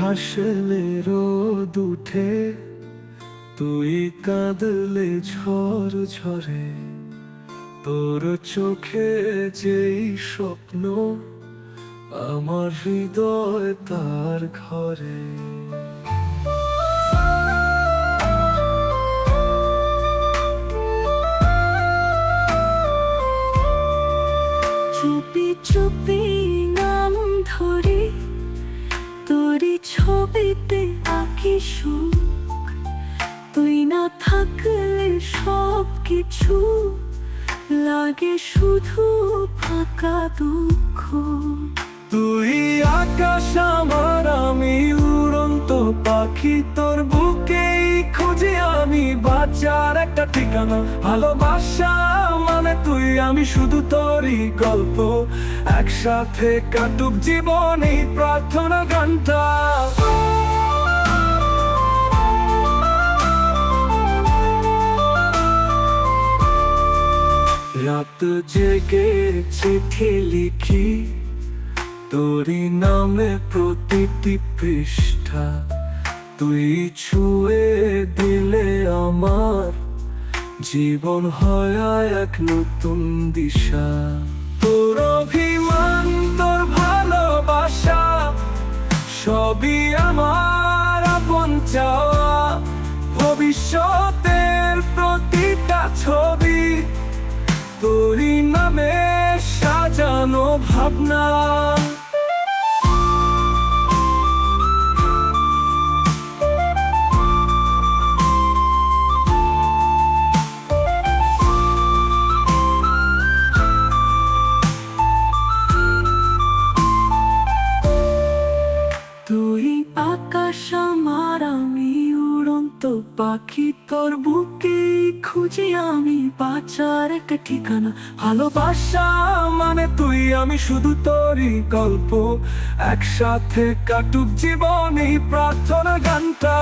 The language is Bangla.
হাসলে রোদ উঠে, তুই কাঁদলে ঝড় ঝরে। তোর চোখে যেই স্বপ্ন, আমার হৃদয় তার ঘরে। চুপি চুপি নাম ধরে তোরই ছবিতে আঁকি সুখ। তুই না থাকলে সব কিছু লাগে শুধু ফাঁকা দুঃখ। তুই আকাশ আমার, আমি উড়ন্ত পাখি তোর ঠিকানা, ভালোবাসা মানে তুই, আমি শুধু তোরই গল্প। একসাথে কাটুক জীবন প্রার্থনা গানটা। রাত জেগে চিঠি লিখি, তোরই নামে প্রতিটি পৃষ্ঠা। তুই ছুঁয়ে দিলে আমার জীবন হয় এক নতুন দিশা। তোর অভিমান, তোর ভালোবাসা, সবই আমার আপন চাওয়া। ভবিষ্যতের প্রতিটা ছবি তোরই নামে সাজানো ভাবনা। আকাশ আমার আমি উড়ন্ত পাখি, তোর বুকে খুঁজি আমি বাঁচার একটা ঠিকানা। ভালোবাসা মানে তুই, আমি শুধু তোরই গল্প। একসাথে কাটুক জীবন প্রার্থনা গানটা।